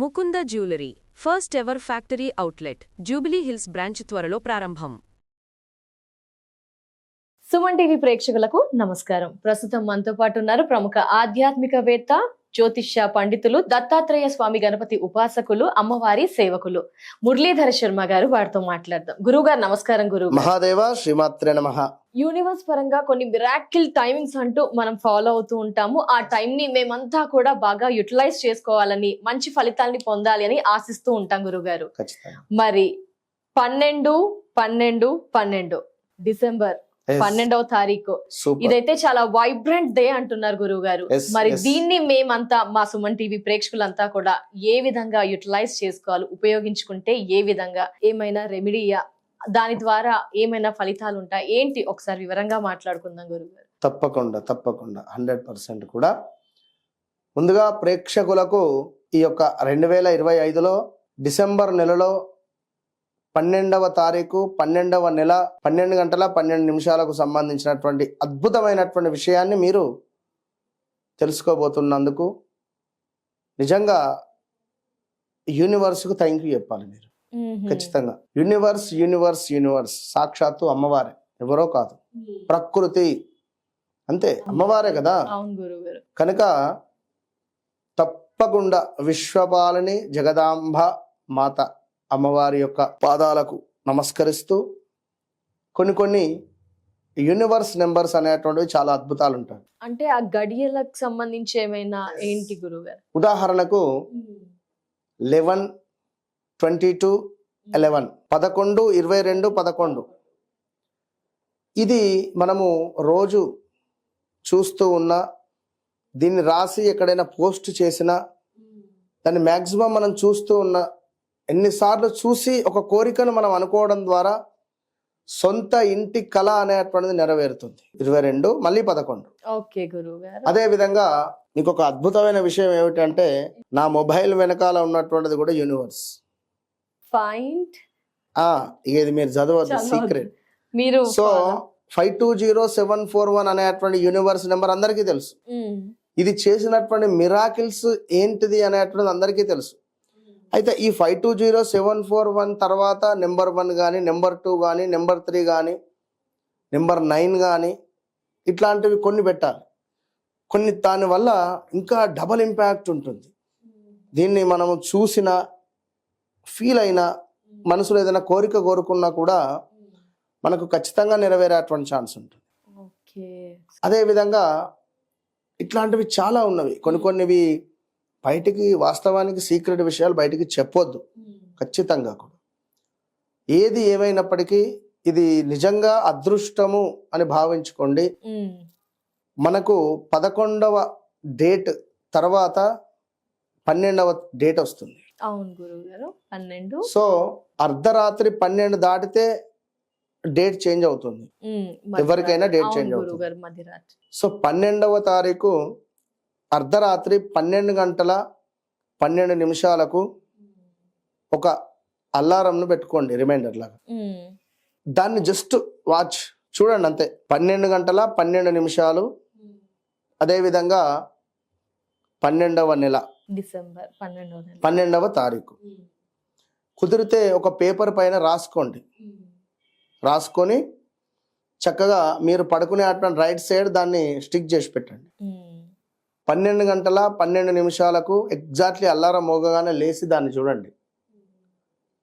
Mukunda jewellery first ever factory outlet Jubilee Hills branch త్వరలో ప్రారంభం. Suman TV ప్రేక్షకులకు నమస్కారం. ప్రస్తుతం మనతో పాటు ఉన్నారు ప్రముఖ ఆధ్యాత్మికవేత్త జ్యోతిష్య పండితులు దత్తాత్రేయ స్వామి గణపతి ఉపాసకులు అమ్మవారి సేవకులు. మురళీధర శర్మ గారు వారితో మాట్లాడదాం. గురువు గారు నమస్కారం గురువు మహాదేవ శ్రీమాత్రే నమ. యూనివర్స్ పరంగా కొన్ని మిరాకిల్ టైమింగ్స్ అంటూ మనం ఫాలో అవుతూ ఉంటాము. ఆ టైం ని మేమంతా కూడా బాగా యూటిలైజ్ చేసుకోవాలని మంచి ఫలితాల్ని పొందాలి అని ఆశిస్తూ ఉంటాం గురువు గారు మరి పన్నెండు పన్నెండు పన్నెండు. డిసెంబర్. పన్నెండవ తారీఖు. ఇదైతే చాలా వైబ్రెంట్ డే అంటున్నారు గురువు గారు మరి. దీన్ని మేమంతా మా సుమన్ టీవీ ప్రేక్షకులంతా కూడా ఏ విధంగా యూటిలైజ్ చేసుకోవాలి ఉపయోగించుకుంటే ఏ విధంగా ఏమైనా రెమెడీయా దాని ద్వారా ఏమైనా ఫలితాలు ఉంటాయి ఏంటి? ఒకసారి వివరంగా మాట్లాడుకుందాం గురువు గారు తప్పకుండా తప్పకుండా. హండ్రెడ్ పర్సెంట్ కూడా. ముందుగా ప్రేక్షకులకు ఈ యొక్క రెండు వేల ఇరవై ఐదులో డిసెంబర్ నెలలో పన్నెండవ తారీఖు పన్నెండవ నెల పన్నెండు గంటల పన్నెండు నిమిషాలకు సంబంధించినటువంటి అద్భుతమైనటువంటి విషయాన్ని మీరు తెలుసుకోబోతున్నందుకు నిజంగా యూనివర్స్కు థ్యాంక్ యూ చెప్పాలి మీరు. ఖచ్చితంగా. Universe universe universe. సాక్షాత్తు అమ్మవారే. ఎవరో కాదు. ప్రకృతి. అంతే. అమ్మవారే కదా. కనుక తప్పకుండా విశ్వపాలని జగదాంబ మాత అమ్మవారి యొక్క పాదాలకు నమస్కరిస్తూ కొన్ని కొన్ని యూనివర్స్ నెంబర్స్ అనేటువంటివి చాలా అద్భుతాలు ఉంటాయి అంటే ఆ గడియలకు సంబంధించి ఏమైనా ఏంటి గురువు గారు ఉదాహరణకు లెవెన్ ట్వంటీ టూ ఎలెవెన్ పదకొండు ఇరవై రెండు పదకొండు. ఇది మనము రోజు చూస్తూ ఉన్న దీన్ని రాసి ఎక్కడైనా పోస్ట్ చేసినా దాన్ని మ్యాక్సిమం మనం చూస్తూ ఉన్న ఎన్నిసార్లు చూసి ఒక కోరికను మనం అనుకోవడం ద్వారా సొంత ఇంటి కళ అనేటువంటిది నెరవేరుతుంది. ఇరవై రెండు మళ్ళీ పదకొండు. ఓకే గురువు అదే విధంగా నీకు ఒక అద్భుతమైన విషయం ఏమిటంటే నా మొబైల్ వెనకాల ఉన్నటువంటిది కూడా యూనివర్స్. ఇక ఇది మీరు చదవద్దు. సీక్రెట్ మీరు so five two zero seven four one అనేటువంటి యూనివర్స్ నెంబర్ అందరికీ తెలుసు. ఇది చేసినటువంటి మిరాకిల్స్ ఏంటిది అనేటువంటిది అందరికీ తెలుసు. అయితే ఈ five two zero seven four one తర్వాత నెంబర్ వన్ కానీ నెంబర్ టూ కానీ నెంబర్ త్రీ కానీ నెంబర్ నైన్ కానీ ఇట్లాంటివి కొన్ని పెట్టాలి. కొన్ని దానివల్ల ఇంకా డబల్ ఇంపాక్ట్ ఉంటుంది. దీన్ని మనము చూసిన ఫీల్ అయినా మనసులో ఏదైనా కోరిక కోరుకున్నా కూడా మనకు ఖచ్చితంగా నెరవేరేటువంటి ఛాన్స్ ఉంటుంది. ఓకే. అదే విధంగా ఇట్లాంటివి చాలా ఉన్నవి. కొన్ని కొన్నివి బయటికి వాస్తవానికి సీక్రెట్ విషయాలు బయటికి చెప్పొద్దు. ఖచ్చితంగా కూడా. ఏది ఏమైనప్పటికీ ఇది నిజంగా అదృష్టము అని భావించుకోండి. మనకు పదకొండవ డేట్ తర్వాత పన్నెండవ డేట్ వస్తుంది. అవును గురువు గారు పన్నెండు. సో అర్ధరాత్రి పన్నెండు దాటితే డేట్ చేంజ్ అవుతుంది. ఎవరికైనా change గురువు అవుతుంది. సో పన్నెండవ తారీఖు అర్ధరాత్రి పన్నెండు గంటల పన్నెండు నిమిషాలకు ఒక అలారంను పెట్టుకోండి రిమైండర్ లాగా. దాన్ని జస్ట్ వాచ్ చూడండి అంతే. పన్నెండు గంటల పన్నెండు నిమిషాలు. అదేవిధంగా పన్నెండవ నెల. డిసెంబర్ పన్నెండవ తారీఖు. కుదిరితే ఒక పేపర్ పైన రాసుకోండి. రాసుకొని చక్కగా మీరు పడుకునే అటువంటి రైట్ సైడ్ దాన్ని స్టిక్ చేసి పెట్టండి. పన్నెండు గంటల పన్నెండు నిమిషాలకు ఎగ్జాక్ట్లీ అల్లారం మోగగానే లేచి దాన్ని చూడండి.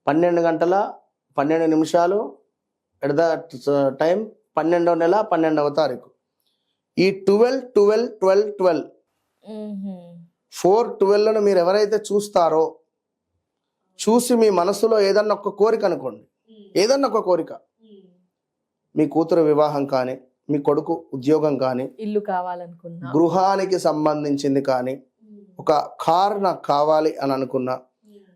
పన్నెండు గంటల పన్నెండు నిమిషాలు ఎట్ ద టైం పన్నెండవ నెల పన్నెండవ తారీఖు. ఈ twelve twelve twelve twelve. Four ట్వెల్వ్ను మీరు ఎవరైతే చూస్తారో చూసి మీ మనసులో ఏదన్నా ఒక కోరిక అనుకోండి. ఏదన్నా ఒక కోరిక. మీ కూతురు వివాహం కానీ మీ కొడుకు ఉద్యోగం కానీ ఇల్లు కావాలనుకున్నా. గృహానికి సంబంధించింది కానీ ఒక కార్ నాకు కావాలి అని అనుకున్నా.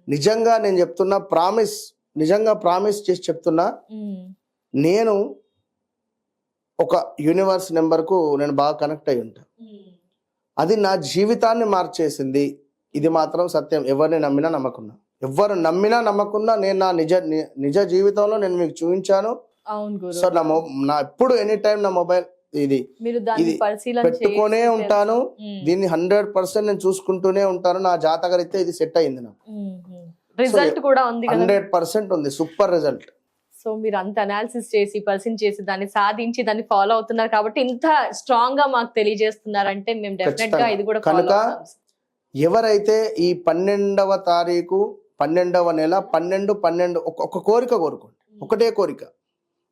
నిజంగా నేను చెప్తున్నా ప్రామిస్ నిజంగా ప్రామిస్ చేసి చెప్తున్నా ఉమ్, నేను ఒక యూనివర్స్ నెంబర్కు నేను బాగా కనెక్ట్ అయి ఉంటా. అది నా జీవితాన్ని మార్చేసింది. ఇది మాత్రం సత్యం. ఎవరిని నమ్మినా నమ్మకున్నా. ఎవరు నమ్మినా నమ్మకున్నా నేను నా నిజ నిజ జీవితంలో నేను మీకు చూపించాను. సో నా నా ఎప్పుడు ఎనీ టైం నా మొబైల్ ఇది. ఇది పెట్టుకొనే ఉంటాను. దీన్ని హండ్రెడ్ పర్సెంట్ నేను చూసుకుంటూనే ఉంటాను. నా జాతకరీత్యా ఇది సెట్ అయింది నాకు. రిజల్ట్ కూడా ఉంది హండ్రెడ్ పర్సెంట్ ఉంది. Super result. సో మీరు అంత అనాలిసిస్ చేసి పర్సన్ చేసి దాన్ని సాధించి దాన్ని ఫాలో అవుతున్నారు కాబట్టి ఇంత స్ట్రాంగ్గా మాకు తెలియజేస్తున్నారంటే మేము డెఫినెట్గా. ఇది కూడా కనుక ఎవరైతే ఈ పన్నెండవ తారీఖు పన్నెండవ నెల పన్నెండు పన్నెండు ఒక కోరిక కోరుకోండి. ఒకటే కోరిక.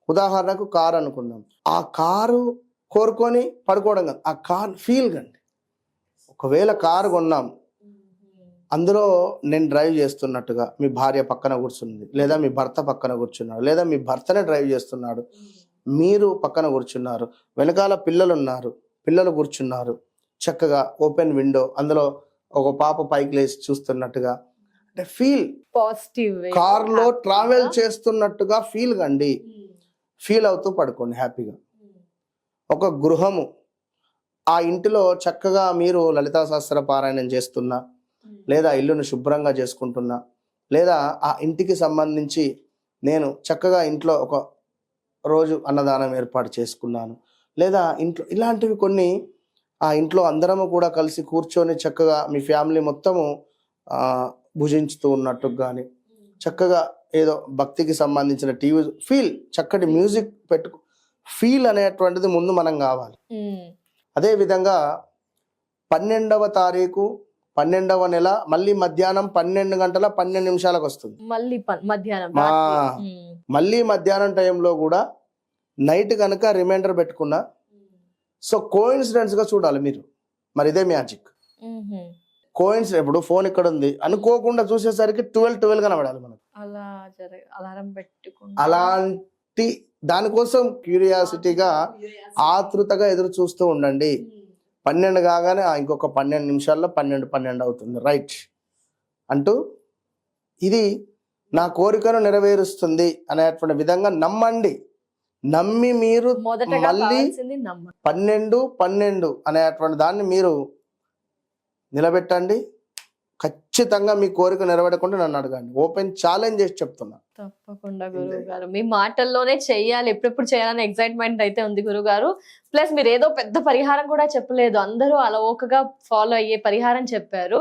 ఉదాహరణకు కారు అనుకుందాం. ఆ కారు కోరుకొని పడుకోవడం కాదు ఆ కార్ ఫీల్ కండి. ఒకవేళ కారు కొన్నాం అందులో నేను డ్రైవ్ చేస్తున్నట్టుగా మీ భార్య పక్కన కూర్చుంది లేదా మీ భర్త పక్కన కూర్చున్నాడు లేదా మీ భర్తనే డ్రైవ్ చేస్తున్నాడు మీరు పక్కన కూర్చున్నారు వెనకాల పిల్లలు ఉన్నారు పిల్లలు కూర్చున్నారు చక్కగా ఓపెన్ విండో అందులో ఒక పాప పైకి లేచి చూస్తున్నట్టుగా అంటే ఫీల్ పాజిటివ్ కార్లో ట్రావెల్ చేస్తున్నట్టుగా ఫీల్ కండి. ఫీల్ అవుతూ పడుకోండి హ్యాపీగా. ఒక గృహము. ఆ ఇంటిలో చక్కగా మీరు లలితా శాస్త్ర పారాయణం చేస్తున్నా లేదా ఇల్లును శుభ్రంగా చేసుకుంటున్నా లేదా ఆ ఇంటికి సంబంధించి నేను చక్కగా ఇంట్లో ఒక రోజు అన్నదానం ఏర్పాటు చేసుకున్నాను. లేదా ఇంట్లో ఇలాంటివి కొన్ని ఆ ఇంట్లో అందరము కూడా కలిసి కూర్చొని చక్కగా మీ ఫ్యామిలీ మొత్తము భుజించుతూ ఉన్నట్టు కానీ చక్కగా ఏదో భక్తికి సంబంధించిన టీవీ ఫీల్ చక్కటి మ్యూజిక్ పెట్టుకు ఫీల్ అనేటువంటిది ముందు మనం కావాలి. అదే విధంగా పన్నెండవ తారీఖు పన్నెండవ నెల మళ్ళీ మధ్యాహ్నం పన్నెండు గంటల పన్నెండు నిమిషాలకు వస్తుంది. మళ్ళీ మధ్యాహ్నం. మళ్ళీ మధ్యాహ్నం టైంలో కూడా నైట్ కనుక రిమైండర్ పెట్టుకున్నా సో కోయిన్సిడెన్స్గా చూడాలి మీరు. మరి ఇదే మ్యాజిక్. కోయిన్స్ ఇప్పుడు ఫోన్ ఇక్కడ ఉంది. అనుకోకుండా చూసేసరికి ట్వెల్వ్ ట్వెల్వ్ కనబడాలి మనకు. అలా జరగ అలారం పెట్టుకుంటా అలాంటి దానికోసం క్యూరియాసిటీగా ఆతృతగా ఎదురు చూస్తూ ఉండండి. పన్నెండు కాగానే "ఆ, ఇంకొక పన్నెండు నిమిషాల్లో పన్నెండు పన్నెండు అవుతుంది. రైట్. అంటూ ఇది నా కోరికను నెరవేరుస్తుంది అనేటువంటి విధంగా నమ్మండి. నమ్మి మీరు మొదటగా మళ్ళీ కావాల్సింది నమ్మకం పన్నెండు పన్నెండు అనేటువంటి దాన్ని మీరు నిలబెట్టండి. ఖచ్చితంగా మీ కోరిక నెరవేరకుండా నన్ను అడగండి. ఓపెన్ ఛాలెంజ్ చేసి చెప్తున్నా. తప్పకుండా గురువు గారు. మీ మాటల్లోనే చెయ్యాలి. ఎప్పుడెప్పుడు చేయాలని ఎక్సైట్మెంట్ అయితే ఉంది గురువు గారు. ప్లస్ మీరు ఏదో పెద్ద పరిహారం కూడా చెప్పలేదు. అందరూ అలవోకగా ఫాలో అయ్యే పరిహారం చెప్పారు.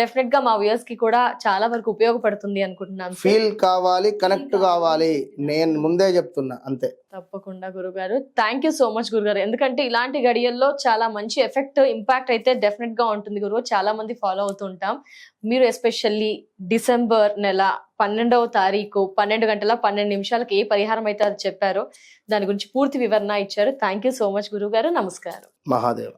డెఫినెట్గా మా వ్యూయర్స్కి కూడా చాలా వరకు ఉపయోగపడుతుంది అనుకుంటున్నాను. ఫీల్ కావాలి కనెక్ట్ కావాలి. నేను ముందే చెప్తున్నా అంతే. తప్పకుండా గురుగారు థ్యాంక్ యూ సో మచ్ గురుగారు ఎందుకంటే ఇలాంటి గడియల్లో చాలా మంచి ఎఫెక్ట్ ఇంపాక్ట్ అయితే డెఫినెట్గా ఉంటుంది గురువు. చాలా మంది ఫాలో అవుతుంటాం మీరు ఎస్పెషల్లీ డిసెంబర్ నెల పన్నెండవ తారీఖు పన్నెండు గంటల పన్నెండు నిమిషాలకు ఏ పరిహారం అయితే అది చెప్పారో దాని గురించి పూర్తి వివరణ ఇచ్చారు. థ్యాంక్ యూ సో మచ్ గురువు గారు నమస్కారం. మహాదేవ్.